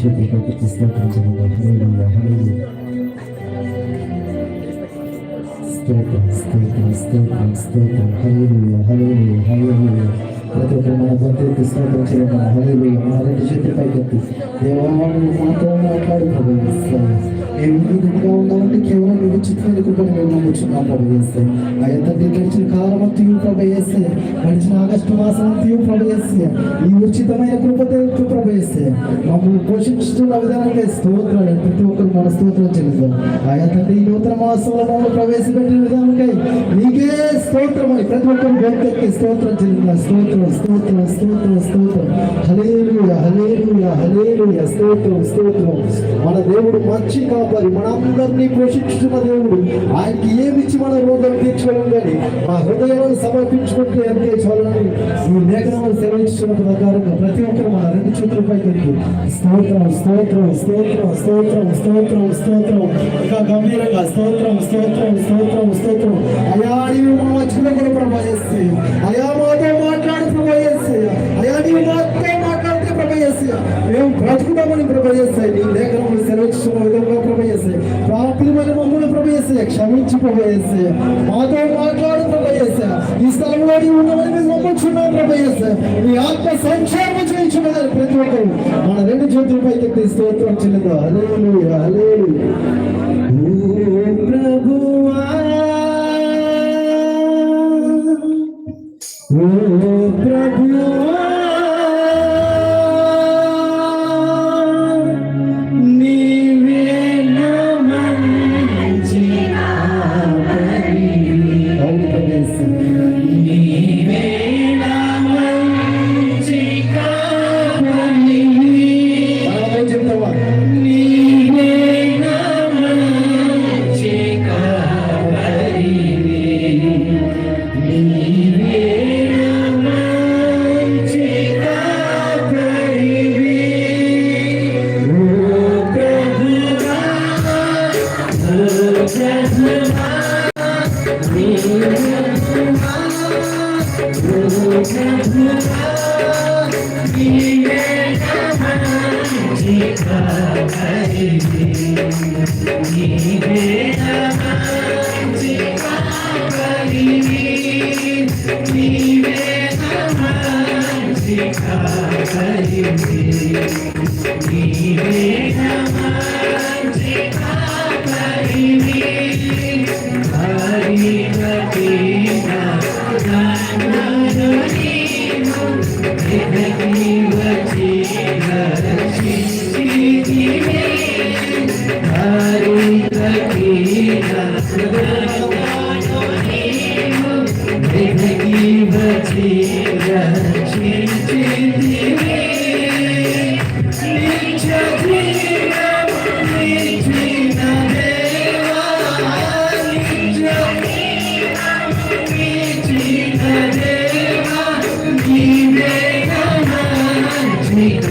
చేతులపైకి స్తోత్రం చెల్లిద్దాం హల్లెలూయా హల్లెలూయా స్తోత్రం స్తోత్రం స్తోత్రం స్తోత్రం హల్లెలూయా హల్లెలూయా హల్లెలూయా ప్రతి ఒక్కరు మన బంధువులకు స్తోత్రం చేద్దాం హల్లెలూయా మన రెండు చేతులపైకి ఎత్తి దేవా నువ్వు మాతో కేవలం నువ్వు చిత్రాన్ని కూడా మేము నమ్ముచున్నాం ప్రభు చేస్తే అయ్యా గడిచిన కాలం అంతయు గడిచిన ఆగస్టు మాసం అంతయు ప్రభు ఈ ఉచితమైన కృపతో ప్రభు చేస్తే మమ్మల్ని పోషించుతున్న విధానంగా స్తోత్రాలు ప్రతి ఒక్కరు మన స్తోత్రం చెల్లిద్దాం ఆయా తండ్రి ఈ నూతన మాసంలో మమ్మల్ని ప్రవేశపెట్టిన విధానంకై నీకే ప్రతి ఒక్కరు గొంతెత్తి స్తోత్రం చెల్లిద్దాం స్తోత్రం స్తోత్రం స్తోత్రం స్తోత్రం హలేలుయ హలేలుయ హలేలుయ స్తోత్రం స్తోత్రం మన దేవుడు మంచి కాపు మన అందరినీ పోషించుతున్న దేవుడు. ఆయనకి ఏమిచ్చి మన రోగం తీర్చుకోవడం కానీ మా హృదయాలను సమర్పించుకుంటే ఎంత చేయాలని ఈ లేఖనాలు సెలవిస్తున్న ప్రకారంగా ప్రతి ఒక్కరు మన రెండు చేతులపై కలిగి స్తోత్రం స్తోత్రం స్తోత్రం స్తోత్రం స్తోత్రం స్తోత్రం. ఇంకా గంభీరంగా స్తోత్రం స్తోత్రం స్తోత్రం స్తోత్రం. అయా నీవు మా మధ్యలో కూడా ప్రభా చేస్తే అయా మాతో మాట్లాడుతూ ప్రభా చేస్తే అయా నీవు మేము బ్రతుకుతామని ప్రభా చేస్తాయి. నీ లేఖనములు సెలవిస్తున్న విధంగా ప్రభా చేస్తాయి. ప్రాప్తిమైన మమ్మల్ని ప్రభా చేస్తాయి. క్షమించి ప్రభా చేస్తే మాతో మాట్లాడు ప్రభా చేస్తా ఈ స్థలంలో నీవు ఉన్నవని మేము నమ్ముచున్నాం ప్రభా చేస్తా నీ ఆత్మ సంక్షేమం చేయించున్నదని ప్రతి ఒక్కరు మన రెండు చేతులపై ఎత్తి స్తోత్రం చెల్లిందో హల్లెలూయా హల్లెలూయా. ప్రభు Gracias. మంచి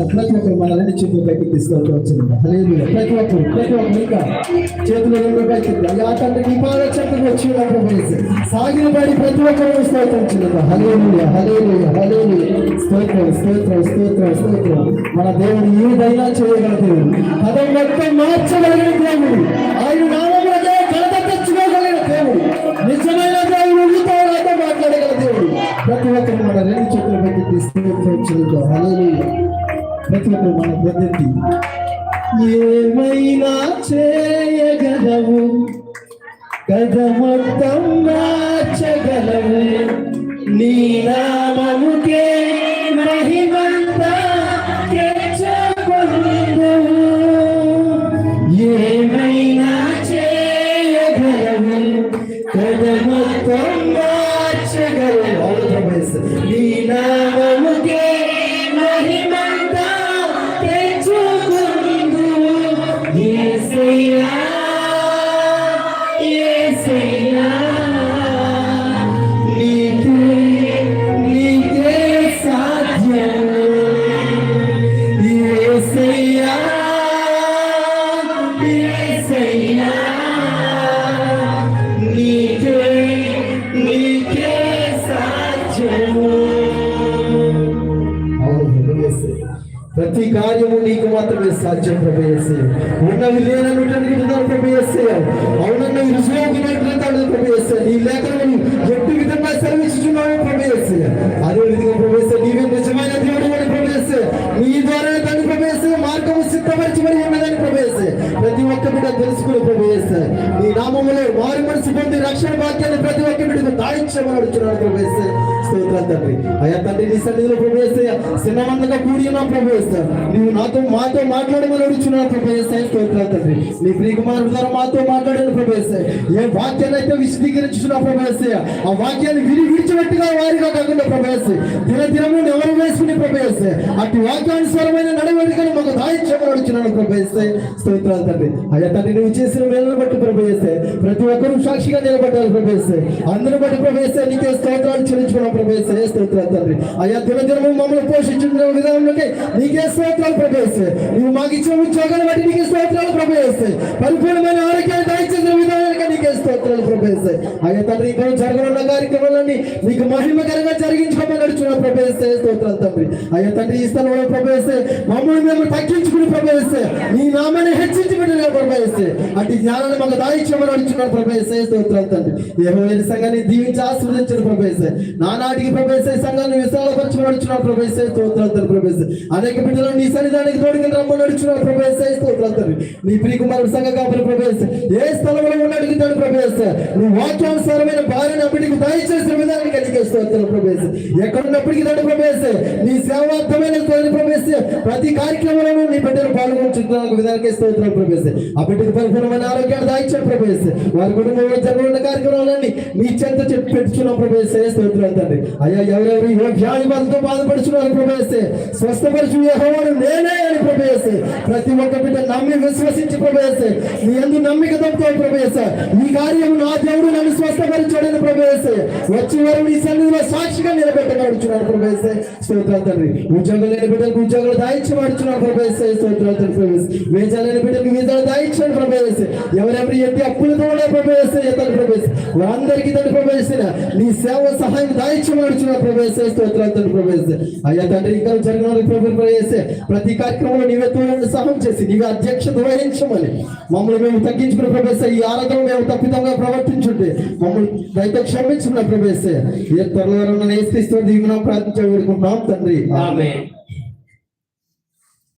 యేసయ్యా ప్రతి ఒక్కరు మన రెండు చేతులు పైకి తీసుకెళ్తూ వచ్చింది. ప్రతి ఒక్కరు ప్రతి ఒక్కరు ఇంకా చేతులు రెండు పైకి అయ్యా తండ్రి నీ పాద చెట్టుకు వచ్చి సాగిన పడి ప్రతి ఒక్కరు స్తోత్రం చిన్నగా హల్లెలూయా హల్లెలూయా హల్లెలూయా. స్తోత్రం స్తోత్రం స్తోత్రం స్తోత్రం. మన దేవుడు ఏదైనా చేయగల దేవుడు పదం మొత్తం మార్చగలిగిన దేవుడు. ఆయన నామములకే కలత తెచ్చుకోగలిగిన దేవుడు. నిజమైన దేవుడు నీతో మాట్లాడగల దేవుడు. ప్రతి ఒక్కరు మన రెండు చేతుల పైకి తీసుకెళ్తూ వచ్చింది రచనతో మన ప్రత్యర్థి ఏమైనా చేయగలవు? కథ మొత్తం మార్చగలవు నీనా అయ్యా తండ్రి నీ సన్నిధిలో ప్రభేసి సిన్నమందగా కూడి ఉన్నాం నాతో మాతో మాట్లాడమని అడుగుతున్నావు ప్రభేసి స్తోత్రం తండ్రి. నీ ప్రియకుమారుడు ద్వారా మాతో మాట్లాడని ప్రభేసి ఏ వాక్యాన్ని అయితే విశదీకరించున్నావు ప్రభేసి ఆ వాక్యాన్ని విరి విడిచినట్టుగా వారిగా కాకుండా ప్రభేసి దిన దినము ఎవరు వేసుకుని ప్రభేసి అటు వాక్యానుసారమైన నడవడికను మాకు దాయించమని అడుగుతున్నాను ప్రభేసి స్తోత్రాలు తండ్రి. అయ్యా తండ్రి నువ్వు చేసిన వేళను బట్టి ప్రభేసి ప్రతి ఒక్కరూ సాక్షిగా నిలబడ్డారు ప్రభేసి అందరూ బట్టి ప్రభేసి నీకే స్తోత్రాలు చెల్లించుకున్నాం ప్రభేసి స్తోత్రాలు తండ్రి. అయ్యా దిన దినము మమ్మల్ని పోషించు పోషించిన విధానంలోకి నీకే స్తోత్రాలు ప్రభేసి నువ్వు మాకు ఇచ్చిన ఉద్యోగాలు బట్టి నీకే స్తోత్రాలు ప్రభేసి పరిపూర్ణమైన ఆరోగ్యాన్ని దయచేసిన విధానానికి నీకే స్తోత్రాలు ప్రభేసి అయ్యా తండ్రి ఇక్కడ జరగనున్న కార్యక్రమాలన్నీ నీకు మహిమకరంగా జరిగించుకోమని నడుచున్న ప్రభేసి స్తోత్రాలు తండ్రి. అయ్యా తండ్రి ఈ స్థలంలో ప్రభేసి మమ్మల్ని మేము తగ్గించుకుని ప్రభేసి నీ నామాన్ని హెచ్చించుకుని ప్రభేసి అటు జ్ఞానాన్ని మాకు దాయిచ్చమని నడుచున్నాడు ప్రభేసి స్తోత్రాలు తండ్రి. ఏమైనా సంఘాన్ని దీవించి ఆస్వాదించిన ప్రభేసి నానాటికి ప్రభేసి సంఘాన్ని విశాలపరచమని నడుచున్నాడు ప్రభేసి స్తోత్రాలు తండ్రి ప్రభేసి. అనేక బిడ్డలు నీ సన్నిధానికి తోడుకుని రమ్మని నడుచున్నాడు ప్రభేసి స్తోత్రాలు తండ్రి నీ ప్రియకుమారుడు సంఘ కాపరి ప్రభేసి. ఏ స్థలంలో ఉన్న తండ్రి ప్రభేసి. నువ్వు వాక్యానుసారమైన భార్యను అప్పటికి దయచేసిన విధానానికి ఎన్నిక స్తోత్రాలు ప్రభేసి. ఎక్కడున్నప్పటికీ తండ్రి ప్రభేసి. నీ సేవార్థమైన తండ్రి ప్రభేసి. ప్రతి కార్యక్రమంలో నీ బిడ్డలు పాల్గొంటున్న విధానానికి స్తోత్రాలు ప్రభేసి. ఆ బిడ్డకు పరిపూర్ణమైన ఆరోగ్యాన్ని దాయించాడు ప్రభేసి. వారి కుటుంబంలో జరుగుతున్న కార్యక్రమాలన్నీ నీ చెంత చెప్పి పెట్టుచున్నాం ప్రభేసి స్తోత్రాలు తండ్రి అయ్యా ఎవరెవరు ఈ వ్యాధి బాధతో బాధపడుచున్నారు ప్రభేసి. స్వస్థపరిచి యెహోవాను నేనే అని ప్రభేసి. ప్రతి ఒక్క బిడ్డ నమ్మి విశ్వసించి ప్రభేసి. నీ ఎందు నమ్మిక తప్పుతో ప్రభేస. నీ కార్యము నా దేవుడు నన్ను స్వస్థపరిచాడని ప్రభేసి. వచ్చి వారు నీ సన్నిధిలో సాక్షిగా నిలబెట్టగలుగుతున్నాడు ప్రభేసి. స్తోత్రాలు తండ్రి. ఉద్యోగం లేని బిడ్డలకు ఉద్యోగాలు దాయించి వాడుచున్నాడు ప్రభేసి. స్తోత్రాలు తండ్రి ప్రభేసి. వేజాలు లేని బిడ్డలకు వీజాలు దాయించాడు ప్రభేసి. ఎవరెవరి ఎట్టి అప్పులతో కూడా ప్రభేసి. ఎత్తని ప్రభేసి. వారందరికీ తండ్రి ప్రభేసిన. నీ సేవ సహాయం దాయించి వాడుచున్నాడు ప్రభేసి. స్తోత్రాలు తండ్రి ప్రభేసి. అయ్యా తండ్రి ఇంకా జరిగిన వారికి చేస్తే ప్రతి కార్యక్రమంలో నీవే తోడు సహాయం చేసి నీవే అధ్యక్షత వహించమని. మమ్మల్ని మేము తగ్గించుకున్న ప్రవేశ ఈ ఆరాధన మేము తప్పితంగా ప్రవర్తించుంటే మమ్మల్ని దయతో క్షమించుకున్న ప్రవేశ ఏ త్వరలో ఏసుక్రీస్తు దీవెన ప్రార్థించే తండ్రి. ఆమె